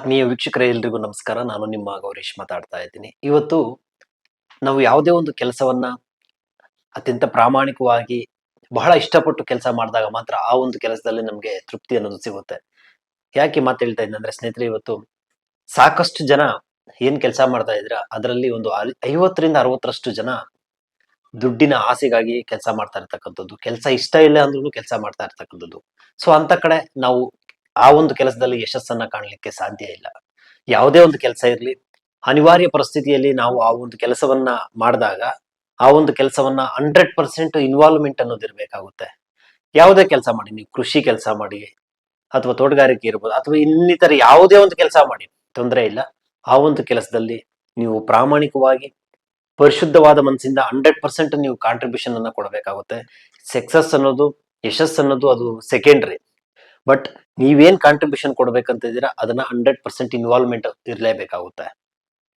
ಆತ್ಮೀಯ ವೀಕ್ಷಕರೇ, ಎಲ್ರಿಗೂ ನಮಸ್ಕಾರ. ನಾನು ನಿಮ್ಮ ಗೌರೀಶ್ ಮಾತಾಡ್ತಾ ಇದ್ದೀನಿ. ಇವತ್ತು ನಾವು ಯಾವುದೇ ಒಂದು ಕೆಲಸವನ್ನ ಅತ್ಯಂತ ಪ್ರಾಮಾಣಿಕವಾಗಿ ಬಹಳ ಇಷ್ಟಪಟ್ಟು ಕೆಲಸ ಮಾಡಿದಾಗ ಮಾತ್ರ ಆ ಒಂದು ಕೆಲಸದಲ್ಲಿ ನಮಗೆ ತೃಪ್ತಿ ಅನ್ನೋದು ಸಿಗುತ್ತೆ. ಯಾಕೆ ಮಾತು ಹೇಳ್ತಾ ಇದ್ದೀನಿ ಅಂದ್ರೆ ಸ್ನೇಹಿತರೆ, ಇವತ್ತು ಸಾಕಷ್ಟು ಜನ ಏನ್ ಕೆಲಸ ಮಾಡ್ತಾ ಇದ್ರ ಅದರಲ್ಲಿ ಒಂದು ಐವತ್ತರಿಂದ ಅರವತ್ತರಷ್ಟು ಜನ ದುಡ್ಡಿನ ಆಸೆಗಾಗಿ ಕೆಲಸ ಮಾಡ್ತಾ ಇರ್ತಕ್ಕಂಥದ್ದು. ಕೆಲಸ ಇಷ್ಟ ಇಲ್ಲ ಅಂದ್ರೂ ಕೆಲಸ ಮಾಡ್ತಾ ಇರ್ತಕ್ಕಂಥದ್ದು. ಸೊ ಅಂತ ಕಡೆ ನಾವು ಆ ಒಂದು ಕೆಲಸದಲ್ಲಿ ಯಶಸ್ಸನ್ನ ಕಾಣಲಿಕ್ಕೆ ಸಾಧ್ಯ ಇಲ್ಲ. ಯಾವುದೇ ಒಂದು ಕೆಲಸ ಇರಲಿ, ಅನಿವಾರ್ಯ ಪರಿಸ್ಥಿತಿಯಲ್ಲಿ ನಾವು ಆ ಒಂದು ಕೆಲಸವನ್ನ ಮಾಡಿದಾಗ, ಆ ಒಂದು ಕೆಲಸವನ್ನ ಹಂಡ್ರೆಡ್ ಪರ್ಸೆಂಟ್ ಇನ್ವಾಲ್ವ್ಮೆಂಟ್ ಅನ್ನೋದು ಇರಬೇಕಾಗುತ್ತೆ. ಯಾವುದೇ ಕೆಲಸ ಮಾಡಿ, ನೀವು ಕೃಷಿ ಕೆಲಸ ಮಾಡಿ, ಅಥವಾ ತೋಟಗಾರಿಕೆ ಇರ್ಬೋದು, ಅಥವಾ ಇನ್ನಿತರ ಯಾವುದೇ ಒಂದು ಕೆಲಸ ಮಾಡಿ, ತೊಂದರೆ ಇಲ್ಲ. ಆ ಒಂದು ಕೆಲಸದಲ್ಲಿ ನೀವು ಪ್ರಾಮಾಣಿಕವಾಗಿ, ಪರಿಶುದ್ಧವಾದ ಮನಸ್ಸಿಂದ ಹಂಡ್ರೆಡ್ ಪರ್ಸೆಂಟ್ ನೀವು ಕಾಂಟ್ರಿಬ್ಯೂಷನ್ ಅನ್ನ ಕೊಡಬೇಕಾಗುತ್ತೆ. ಸಕ್ಸಸ್ ಅನ್ನೋದು ಯಶಸ್ ಅನ್ನೋದು ಅದು ಸೆಕೆಂಡ್ರಿ ಬಟ್ ನೀವೇನ್ ಕಾಂಟ್ರಿಬ್ಯೂಷನ್ ಕೊಡ್ಬೇಕಂತ ಇದ್ದೀರಾ ಅದನ್ನ ಹಂಡ್ರೆಡ್ ಪರ್ಸೆಂಟ್ ಇನ್ವಾಲ್ವ್ಮೆಂಟ್ ಇರಲೇಬೇಕಾಗುತ್ತೆ.